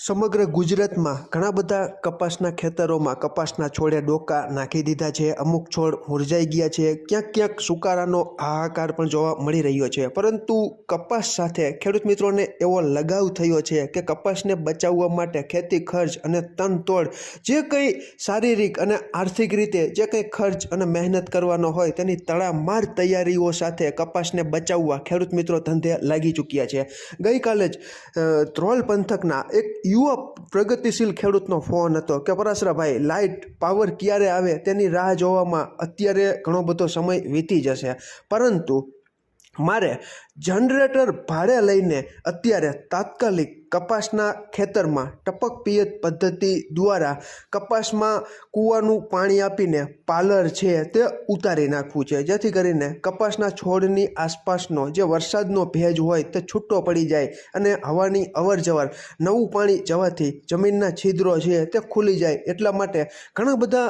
સમગ્ર ગુજરાતમાં ઘણા બધા કપાસના ખેતરોમાં કપાસના છોડે ડોકા નાખી દીધા છે. અમુક છોડ મુરઝાઈ ગયા છે. ક્યાંક ક્યાંક સુકારાનો હાહાકાર પણ જોવા મળી રહ્યો છે. પરંતુ કપાસ સાથે ખેડૂત મિત્રોને એવો લગાવ થયો છે કે કપાસને બચાવવા માટે ખેતી ખર્ચ અને તનતોડ જે કંઈ શારીરિક અને આર્થિક રીતે જે કંઈ ખર્ચ અને મહેનત કરવાનો હોય તેની તડામાર તૈયારીઓ સાથે કપાસને બચાવવા ખેડૂત મિત્રો ધંધે લાગી ચૂક્યા છે. ગઈકાલે જ ત્રોલ પંથકના એક યુવા પ્રગતિશીલ ખેડૂતનો ફોન હતો કે પરાશરાભાઈ લાઇટ પાવર ક્યારે આવે તેની રાહ જોવામાં અત્યારે ઘણો બધો સમય વીતી જશે. પરંતુ મારે જનરેટર ભાડે લઈને અત્યારે તાત્કાલિક કપાસના ખેતરમાં ટપક પિયત પદ્ધતિ દ્વારા કપાસમાં કૂવાનું પાણી આપીને પાલર છે તે ઉતારી નાખવું છે. જેથી કરીને કપાસના છોડની આસપાસનો જે વરસાદનો ભેજ હોય તે છૂટો પડી જાય અને હવાની અવરજવર નવું પાણી જવાથી જમીનના છિદ્રો છે તે ખુલી જાય. એટલા માટે ઘણા બધા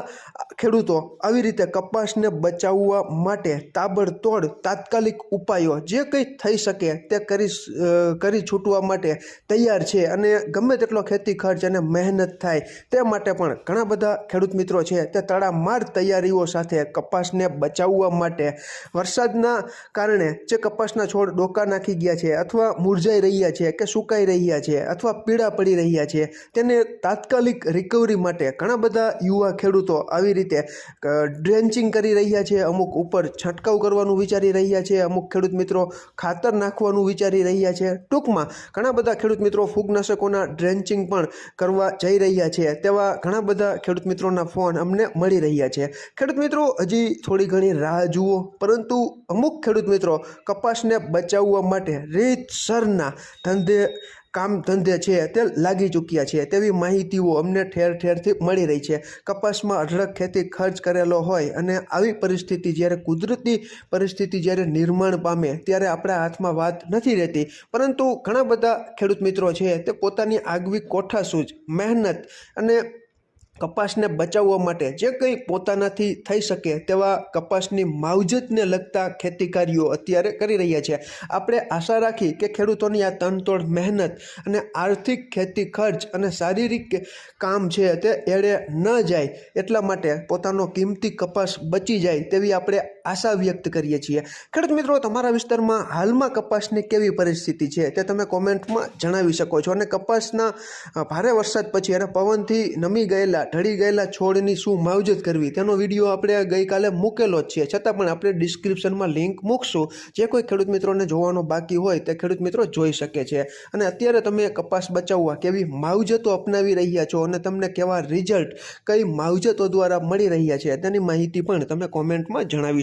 ખેડૂતો આવી રીતે કપાસને બચાવવા માટે તાબડતોડ તાત્કાલિક ઉપાયો જે કંઈ થઈ શકે તે કરી કરી છૂટવા માટે તૈયાર છે અને ગમે તેટલો ખેતી ખર્ચ અને મહેનત થાય તે માટે પણ ઘણા બધા ખેડૂત મિત્રો છે તે તડામાર તૈયારીઓ સાથે કપાસને બચાવવા માટે વરસાદના કારણે જે કપાસના છોડ ડોકા નાખી ગયા છે અથવા મુરઝાઈ રહ્યા છે કે સુકાઈ રહ્યા છે અથવા પીળા પડી રહ્યા છે તેને તાત્કાલિક રિકવરી માટે ઘણા બધા યુવા ખેડૂતો આવી રીતે ડ્રેન્ચિંગ કરી રહ્યા છે. અમુક ઉપર છંટકાવ કરવાનું વિચારી રહ્યા છે. અમુક ખેડૂત મિત્રો ખાતર નાખવાનું વિચારી રહ્યા છે. ટૂંકમાં ઘણા બધા ખેડૂત મિત્રો ફૂગનાશકોના ડ્રેન્ચિંગ પણ કરવા જઈ રહ્યા છે. તેવા ઘણા બધા ખેડૂત મિત્રોના ફોન અમને મળી રહ્યા છે. ખેડૂત મિત્રો, હજી થોડી ઘણી રાહ જુઓ. પરંતુ અમુક ખેડૂત મિત્રો કપાસને બચાવવા માટે રીતસરના ધંધે કામ ધંધે છે તે લાગી ચૂક્યા છે. તેવી માહિતીઓ અમને ઠેર ઠેરથી મળી રહી છે. કપાસમાં અઢળક ખેતી ખર્ચ કરેલો હોય અને આવી પરિસ્થિતિ જ્યારે કુદરતી પરિસ્થિતિ જ્યારે નિર્માણ પામે ત્યારે આપણા હાથમાં વાત નથી રહેતી. પરંતુ ઘણા બધા ખેડૂત મિત્રો છે તે પોતાની આગવી કોઠાસૂઝ, મહેનત અને કપાસને બચાવવા માટે જે કંઈ પોતાનાથી થઈ શકે તેવા કપાસની માવજતને લગતા ખેતી અત્યારે કરી રહ્યા છે. આપણે આશા રાખી કે ખેડૂતોની આ તનતોડ મહેનત અને આર્થિક ખેતી ખર્ચ અને શારીરિક કામ છે તે એળે ન જાય એટલા માટે પોતાનો કિંમતી કપાસ બચી જાય તેવી આપણે આશા વ્યક્ત કરીએ છીએ. ખેડૂત મિત્રો, તમારા વિસ્તારમાં હાલમાં કપાસની કેવી પરિસ્થિતિ છે તે તમે કોમેન્ટમાં જણાવી શકો છો. અને કપાસના ભારે વરસાદ પછી અને પવનથી નમી ગયેલા, ઢળી ગયેલા છોડની શું માવજત કરવી? તેનો વીડિયો આપણે ગઈકાલે મૂકેલો જ છે. છતાં પણ આપણે ડિસ્ક્રિપ્શનમાં લિંક મૂકશું. જે કોઈ ખેડૂત મિત્રોને જોવાનો બાકી હોય તે ખેડૂત મિત્રો જોઈ શકે છે. અને અત્યારે તમે કપાસ બચાવવા કેવી માવજતો અપનાવી રહ્યા છો અને તમને કેવા રિઝલ્ટ, કઈ માવજતો દ્વારા મળી રહ્યા છે તેની માહિતી પણ તમે કોમેન્ટમાં જણાવી